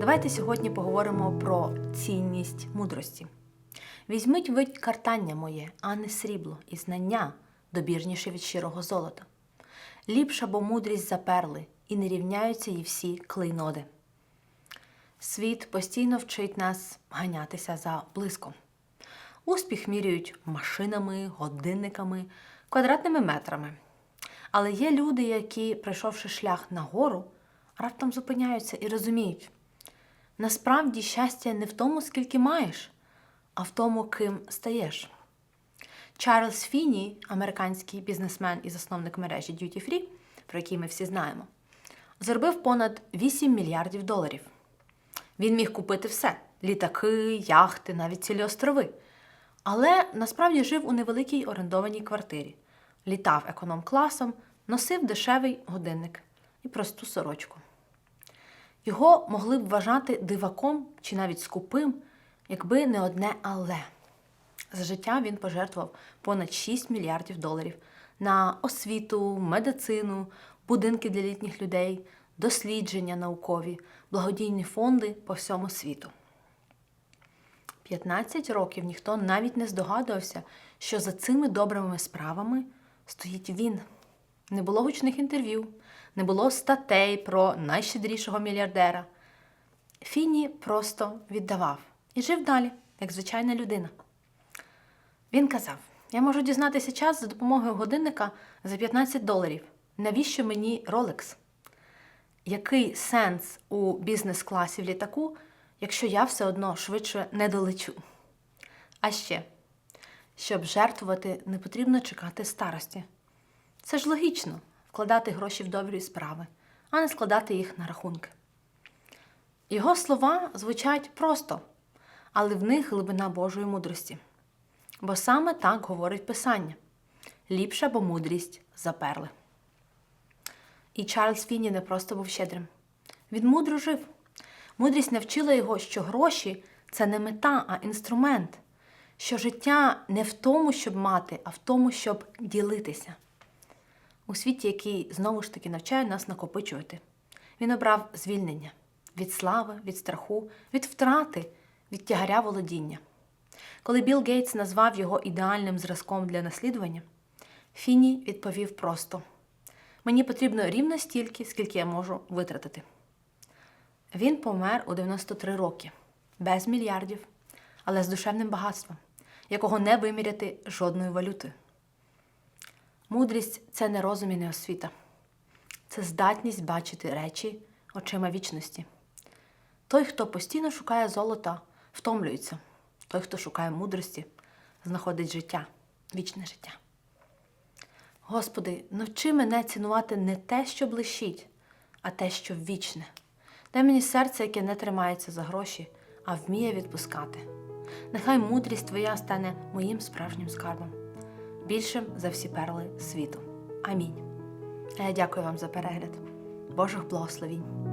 Давайте сьогодні поговоримо про цінність мудрості. Візьміть ви картання моє, а не срібло, і знання добірніше від щирого золота. Ліпша, бо мудрість за перли, і не рівняються їй всі клейноди. Світ постійно вчить нас ганятися за блиском. Успіх міряють машинами, годинниками, квадратними метрами. Але є люди, які, пройшовши шлях нагору, раптом зупиняються і розуміють, насправді щастя не в тому, скільки маєш, а в тому, ким стаєш. Чарльз Фіні, американський бізнесмен і засновник мережі Duty Free, про який ми всі знаємо, заробив понад 8 мільярдів доларів. Він міг купити все: літаки, яхти, навіть цілі острови. Але насправді жив у невеликій орендованій квартирі, літав економ-класом, носив дешевий годинник і просту сорочку. Його могли б вважати диваком чи навіть скупим, якби не одне але. За життя він пожертвував понад 6 мільярдів доларів на освіту, медицину, будинки для літніх людей, дослідження наукові, благодійні фонди по всьому світу. 15 років ніхто навіть не здогадувався, що за цими добрими справами стоїть він. Не було гучних інтерв'ю, не було статей про найщедрішого мільярдера. Фіні просто віддавав і жив далі, як звичайна людина. Він казав: Я можу дізнатися час за допомогою годинника за 15 доларів. Навіщо мені Rolex? Який сенс у бізнес-класі в літаку, якщо я все одно швидше не долечу? А ще, щоб жертвувати, не потрібно чекати старості. Це ж логічно вкладати гроші в добрі справи, а не складати їх на рахунки. Його слова звучать просто, але в них глибина Божої мудрості. Бо саме так говорить Писання ліпша, бо мудрість за перли. І Чарльз Фіні не просто був щедрим. Він мудро жив. Мудрість навчила його, що гроші це не мета, а інструмент, що життя не в тому, щоб мати, а в тому, щоб ділитися. У світі, який знову ж таки навчає нас накопичувати. Він обрав звільнення від слави, від страху, від втрати, від тягаря володіння. Коли Білл Гейтс назвав його ідеальним зразком для наслідування, Фіні відповів просто: мені потрібно рівно стільки, скільки я можу витратити. Він помер у 93 роки, без мільярдів, але з душевним багатством, якого не виміряти жодною валютою. Мудрість це не розум і не освіта, це здатність бачити речі очима вічності. Той, хто постійно шукає золота, втомлюється. Той, хто шукає мудрості, знаходить життя, вічне життя. Господи, навчи мене цінувати не те, що блищить, а те, що вічне. Дай мені серце, яке не тримається за гроші, а вміє відпускати. Нехай мудрість Твоя стане моїм справжнім скарбом, більшим за всі перли світу. Амінь. Я дякую вам за перегляд. Божих благословінь!